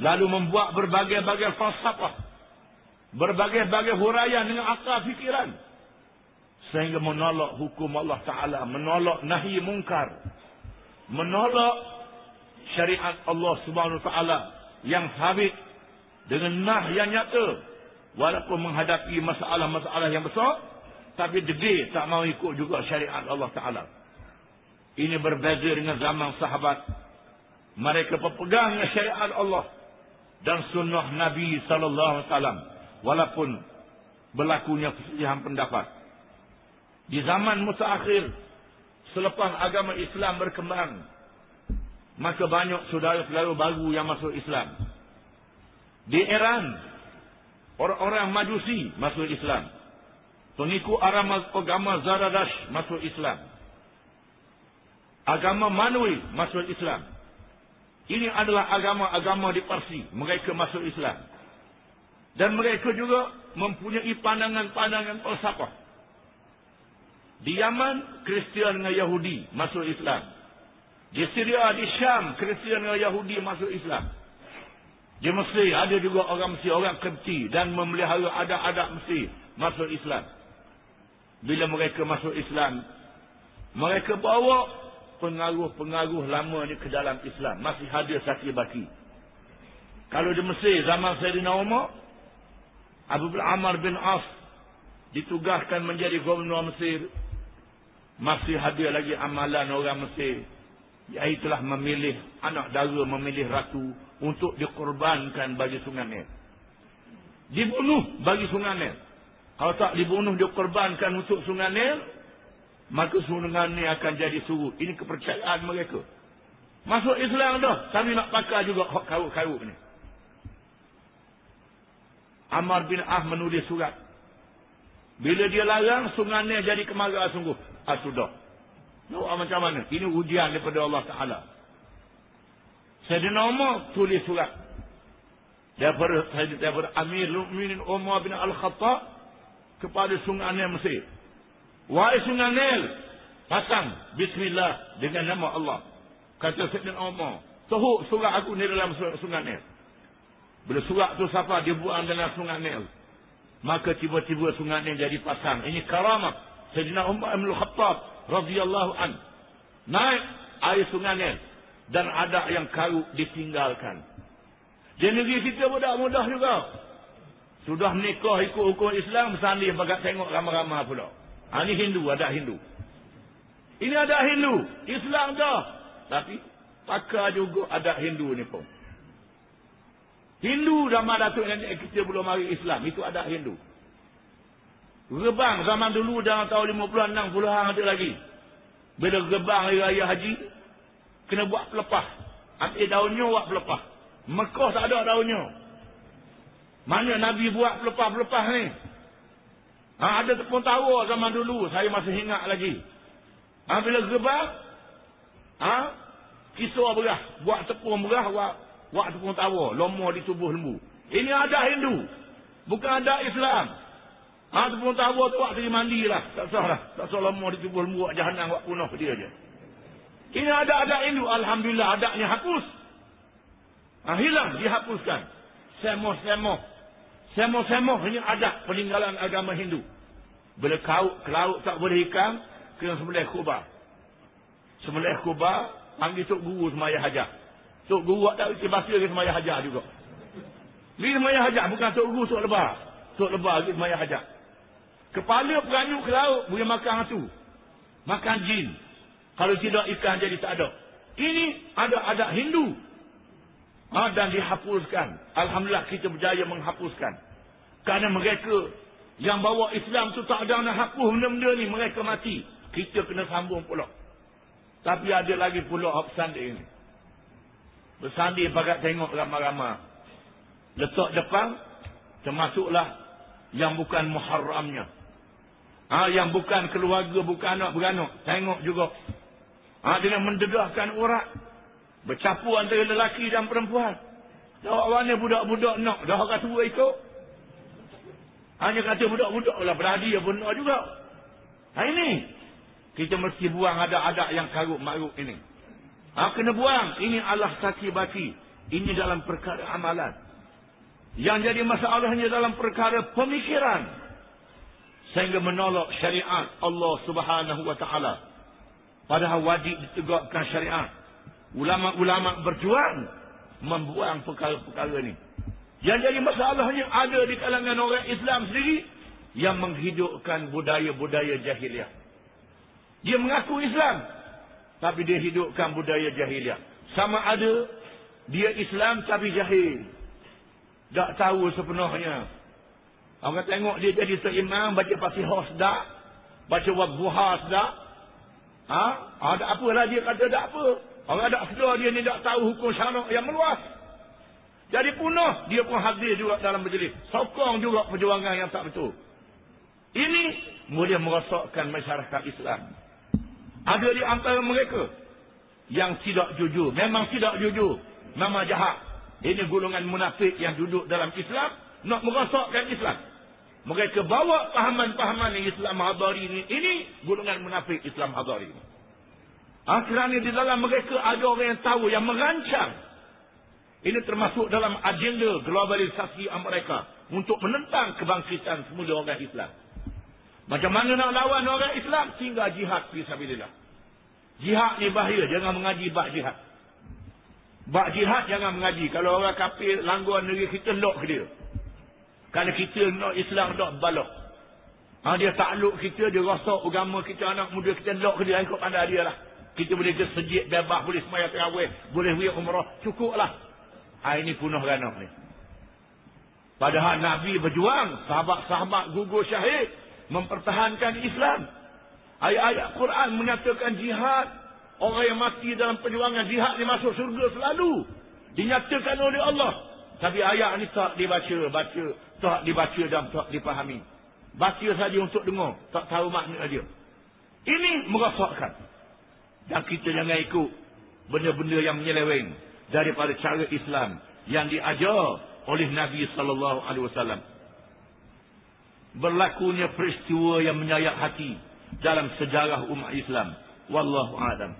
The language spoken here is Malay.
Lalu membuat berbagai-bagai falsafah. Berbagai-bagai huraian dengan akal fikiran. Sehingga menolak hukum Allah Ta'ala. Menolak nahi mungkar. Menolak syariat Allah Subhanahu Wa Ta'ala. Yang sabit. Dengan nah yang nyata. Walaupun menghadapi masalah-masalah yang besar. Tapi degil tak mau ikut juga syariat Allah Ta'ala. Ini berbeza dengan zaman sahabat. Mereka berpegang syariat Allah dan sunnah Nabi sallallahu alaihi wasallam walaupun berlakunya perselisihan pendapat. Di zaman mutakhir selepas agama Islam berkembang maka banyak saudara-saudara baru yang masuk Islam. Di Iran orang-orang Majusi masuk Islam. Pengikut agama Zaradash masuk Islam agama Manui masuk Islam. Ini adalah agama-agama di Parsi. Mereka masuk Islam. Dan mereka juga mempunyai pandangan-pandangan falsafah. Di Yaman, Kristian dengan Yahudi masuk Islam. Di Syria, di Syam, Kristian dengan Yahudi masuk Islam. Di Mesir, ada juga orang Mesir, orang Kepti dan memelihara adat-adat Mesir masuk Islam. Bila mereka masuk Islam, mereka bawa pengaruh-pengaruh lama ni ke dalam Islam. Masih ada saki baki. Kalau di Mesir, zaman Sayyidina Umar, Abu Amr bin As ditugaskan menjadi gubernur Mesir. Masih ada lagi amalan orang Mesir. Iaitulah memilih anak dara, memilih ratu untuk dikorbankan bagi sungai Nil. Dibunuh bagi sungai Nil. Kalau tak dibunuh, dikorbankan untuk sungai Nil, maka sunungan ni akan jadi surut. Ini kepercayaan mereka. Masuk Islam dah. Kami nak pakai juga hak karut-karut ni. Amar bin Ah menulis surat. Bila dia larang, sungai ni jadi kemarahan sungguh. Ah, sudah. Nak macam mana? Ini ujian daripada Allah Ta'ala. Sayyidina Umar tulis surat. Daripada, daripada Amir Lu'minin Umar bin Al-Khattab kepada sungai Mesir. Wahai sungai Nil, pasang bismillah dengan nama Allah. Kata Sayyidina Umar, tuhuk surat aku ni dalam sungai Nil. Bila surat tu siapa dia buang dalam sungai Nil. Maka tiba-tiba sungai Nil jadi pasang. Ini karamah. Sayyidina Umar Ibn Khattab radhiyallahu an. Naik air sungai Nil. Dan ada yang karu ditinggalkan. Di negeri kita mudah-mudah juga. Sudah menikah ikut hukum Islam, sandi bagat tengok ramah-ramah pula. Ini Hindu, ada Hindu. Ini ada Hindu. Islam dah. Tapi, pakar juga ada Hindu ni pun. Hindu zaman Datuk Nenek kita belum mari Islam. Itu ada Hindu. Rebang zaman dulu dalam tahun 50 60 ada lagi. Bila rebang hari raya haji, kena buat pelepah. Ambil daunnya buat pelepah. Mekah tak ada daunnya. Mana Nabi buat pelepah-pelepah ni? Ha, ada tepung tawa zaman dulu. Saya masih ingat lagi. Ha, bila gebang. Ha, kisah berah. Buat tepung berah. Buat, buat tepung tawa. Lomo di tubuh lembu. Ini ada Hindu. Bukan ada Islam. Ha, tepung tawa tu waktu mandi lah. Tak sah lah. Tak sah lomo di tubuh lembu. Buat jahanam. Buat punuh dia je. Ini ada-ada Hindu. Alhamdulillah adanya hapus. Ha, hilang. Dihapuskan. Semoh-semoh. Ini ada peninggalan agama Hindu. Bila kau ke laut tak boleh ikan, kena sembelih kubah. Sembelih kubah, panggil Tok Guru semaya hajah. Tok Guru tak isi bahasa ke semaya hajah juga. Pergi semaya hajah, bukan Tok Guru, Tok Lebah. Tok Lebah pergi semaya hajah. Kepala peranu ke laut, boleh makan tu. Makan jin. Kalau tidak ikan jadi tak ada. Ini ada adat Hindu. Ha, dan dihapuskan. Alhamdulillah kita berjaya menghapuskan. Kerana mereka yang bawa Islam tu tak ada nak hapus benda-benda ni. Mereka mati. Kita kena sambung pula. Tapi ada lagi pula hak bersanding ni. Bersanding pakat tengok ramah-ramah. Letak depan. Termasuklah yang bukan muharramnya. Ha, yang bukan keluarga, bukan anak beranak. Tengok juga. Ha, dengan mendedahkan urat. Bercampur antara lelaki dan perempuan. Dah mana budak-budak nak. Dah orang tua ikut. Hanya kata budak-budak lah. Beradi pun nak juga. Ha ini. Kita mesti buang ada-ada yang karut marut ini. Ha kena buang. Ini Allah saki baki. Ini dalam perkara amalan. Yang jadi masalahnya dalam perkara pemikiran. Sehingga menolak syariat Allah subhanahu wa ta'ala. Padahal wajib ditegakkan syariat. Ulama-ulama berjuang membuang perkara-perkara ini. Yang jadi masalahnya ada di kalangan orang Islam sendiri yang menghidupkan budaya-budaya jahiliah. Dia mengaku Islam. Tapi dia hidupkan budaya jahiliah. Sama ada dia Islam tapi jahil. Tak tahu sepenuhnya. Orang tengok dia jadi seimam, baca pasihah sedak. Baca wadbuha sedak. Ha? Ada apa lah dia kata tak apa. Orang tak sedar dia ni tak tahu hukum syarak yang meluas. Jadi punah, dia pun hadir juga dalam majlis. Sokong juga perjuangan yang tak betul. Ini kemudian merosakkan masyarakat Islam. Ada di antara mereka yang tidak jujur. Memang tidak jujur. Nama jahat. Ini golongan munafik yang duduk dalam Islam. Nak merosakkan Islam. Mereka bawa pahaman-pahaman Islam hadari ini. Ini golongan munafik Islam hadari ini. Akhirnya di dalam mereka ada orang yang tahu, yang merancang. Ini termasuk dalam agenda globalisasi Amerika. Untuk menentang kebangkitan semula orang Islam. Macam mana nak lawan orang Islam? Tinggal jihad fisabilillah. Jihad ni bahaya. Jangan mengaji bak jihad. Bak jihad jangan mengaji. Kalau orang kafir langguan negeri kita, lock dia. Kerana kita nak Islam tak balok. Ha, dia takluk kita, dia rosak agama kita, anak muda kita lock dia, ikut pandai dia lah. Kita boleh ke sejid, bebas, boleh semaya terawih, boleh wiyah umrah, cukuplah. Ha, ini punuh ganok ni. Padahal Nabi berjuang, sahabat-sahabat gugur syahid, mempertahankan Islam. Ayat-ayat Quran menyatakan jihad, orang yang mati dalam perjuangan jihad ni masuk surga selalu. Dinyatakan oleh Allah. Tapi ayat ni tak dibaca, baca, tak dibaca dan tak dipahami. Baca saja untuk dengar, tak tahu makna dia. Ini merosakkan. Dan kita jangan ikut benda-benda yang menyeleweng daripada cara Islam yang diajar oleh Nabi sallallahu alaihi wasallam. Berlakunya peristiwa yang menyayat hati dalam sejarah umat Islam. Wallahu a'lam.